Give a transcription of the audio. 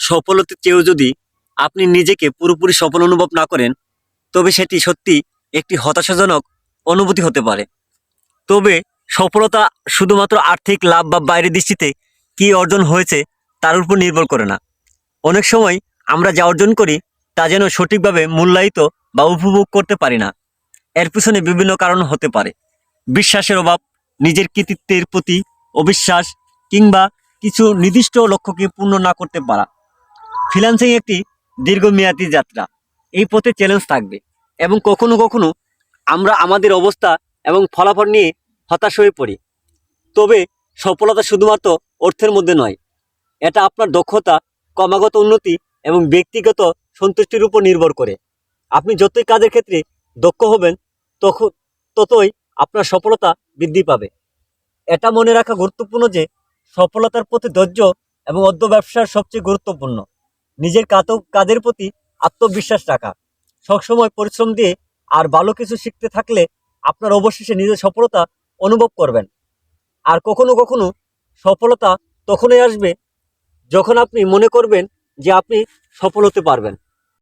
সফলতার চেয়েও যদি আপনি নিজেকে পুরোপুরি সফল অনুভব না করেন, তবে সেটি সত্যি একটি হতাশাজনক অনুভূতি হতে পারে। তবে সফলতা শুধুমাত্র আর্থিক লাভ বা বাইরের দৃষ্টিতে কী অর্জন হয়েছে তার উপর নির্ভর করে না। অনেক সময় আমরা যা অর্জন করি তা যেন সঠিকভাবে মূল্যায়িত বা উপভোগ করতে পারি না। এর পিছনে বিভিন্ন কারণ হতে পারে। বিশ্বাসের অভাব, নিজের কৃতিত্বের প্রতি অবিশ্বাস কিংবা কিছু নির্দিষ্ট লক্ষ্যকে পূর্ণ না করতে পারা। ফ্রিল্যান্সিং একটি দীর্ঘমেয়াদী যাত্রা। এই পথে চ্যালেঞ্জ থাকবে এবং কখনো কখনো আমরা আমাদের অবস্থা এবং ফলাফল নিয়ে হতাশ হয়ে পড়ি। তবে সফলতা শুধুমাত্র অর্থের মধ্যে নয়, এটা আপনার দক্ষতা, ক্রমাগত উন্নতি এবং ব্যক্তিগত সন্তুষ্টির উপর নির্ভর করে। আপনি যতই কাজের ক্ষেত্রে দক্ষ হবেন তখন ততই আপনার সফলতা বৃদ্ধি পাবে। এটা মনে রাখা গুরুত্বপূর্ণ যে সফলতার পথে ধৈর্য এবং অর্ধ ব্যবসার সবচেয়ে গুরুত্বপূর্ণ। নিজের কাত- কাজের প্রতি আত্মবিশ্বাস রাখা। সবসময় পরিশ্রম দিয়ে আর ভালো কিছু শিখতে থাকলে আপনার অবশেষে নিজের সফলতা অনুভব করবেন। আর কখনো কখনো সফলতা তখনই আসবে যখন আপনি মনে করবেন যে আপনি সফল হতে পারবেন।